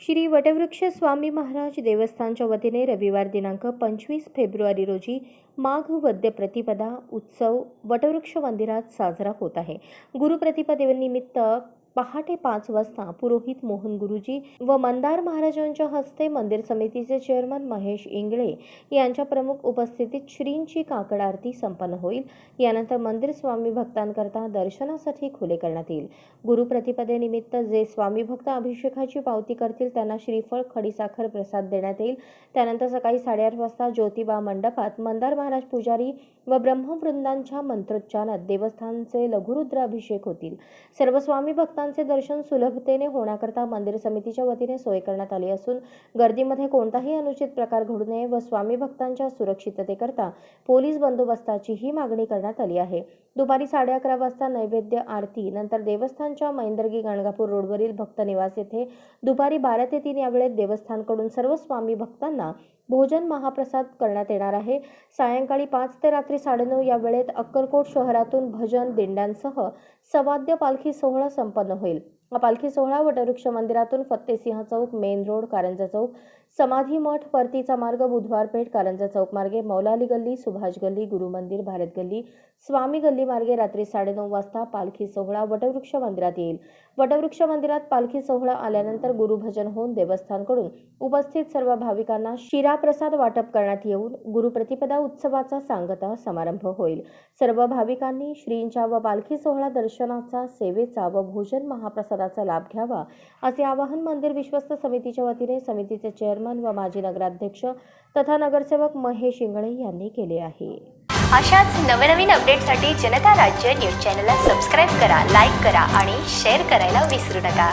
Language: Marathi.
श्री वटवृक्ष स्वामी महाराज देवस्थानच्या वतीने रविवार दिनांक पंचवीस फेब्रुवारी रोजी माघ वद्य प्रतिपदा उत्सव वटवृक्ष मंदिरात साजरा होत आहे. गुरुप्रतिपदेनिमित्त पहाटे पाच वाजता पुरोहित मोहन गुरुजी व मंदार महाराजांच्या हस्ते मंदिर समितीचे चेअरमन महेश इंगळे यांच्या प्रमुख उपस्थितीत श्रींची काकड आरती संपन्न होईल. यानंतर मंदिर स्वामी भक्तांकरता दर्शनासाठी खुले करण्यात येईल. गुरुप्रतिपदेनिमित्त जे स्वामी भक्त अभिषेकाची पावती करतील त्यांना श्रीफळ खडीसाखर प्रसाद देण्यात येईल. त्यानंतर सकाळी साडेआठ वाजता ज्योतिबा मंडपात मंदार महाराज पुजारी व ब्रह्मवृंदांच्या मंत्रोच्चारात देवस्थानचे लघुरुद्र अभिषेक होतील. सर्व स्वामी भक्तां भक्तांचे दर्शन सुलभतेने होण्याकरता मंदिर समितीच्या वतीने सोय करण्यात आली असून गर्दीमध्ये कोणताही अनुचित प्रकार घडू नये व स्वामी भक्तांच्या सुरक्षिततेकरता पोलीस बंदोबस्ताचीही मागणी करण्यात आली आहे. दुपारी साडे अकरा वाजता नैवेद्य आरती नंतर देवस्थानच्या मैंदर्गी गणगापूर रोडवरील भक्त निवास येथे दुपारी बारा ते तीन या वेळेत देवस्थानकडून सर्व स्वामी भक्तांना भोजन महाप्रसाद करण्यात येणार आहे. सायंकाळी पाच ते रात्री साडेनऊ या वेळेत अक्कलकोट शहरातून भजन दिंड्यांसह सवाद्य पालखी सोहळा संपन्न होईल हा पालखी सोहळा वटवृक्ष मंदिरातून फत्तेसिंह चौक मेन रोड कारंजा चौक समाधी मठ परतीचा मार्ग बुधवार पेठ कारंजा चौक मार्गे मौलाली गल्ली सुभाष गल्ली गुरु मंदिर भारत गल्ली स्वामी गल्ली मार्गे रात्री साडेनऊ वाजता पालखी सोहळा वटवृक्ष मंदिरात येईल. वटवृक्ष मंदिरात पालखी सोहळा आल्यानंतर गुरुभजन होऊन देवस्थानकडून उपस्थित सर्व भाविकांना शिराप्रसाद वाटप करण्यात येऊन गुरुप्रतिपदा उत्सवाचा सांगता समारंभ होईल. सर्व भाविकांनी श्रींच्या व पालखी सोहळा दर्शनाचा सेवेचा व भोजन महाप्रसाद महाप्रसादाचा लाभ घ्यावा असे आवाहन मंदिर विश्वस्त समितीच्या वतीने समितीचे चेअरमन व माजी नगराध्यक्ष तथा नगरसेवक महेश इंगळे यांनी केले आहे. अशाच नवनवीन अपडेटसाठी जनता राज्य न्यूज चॅनलला सबस्क्राईब करा लाईक करा आणि शेअर करायला विसरू नका.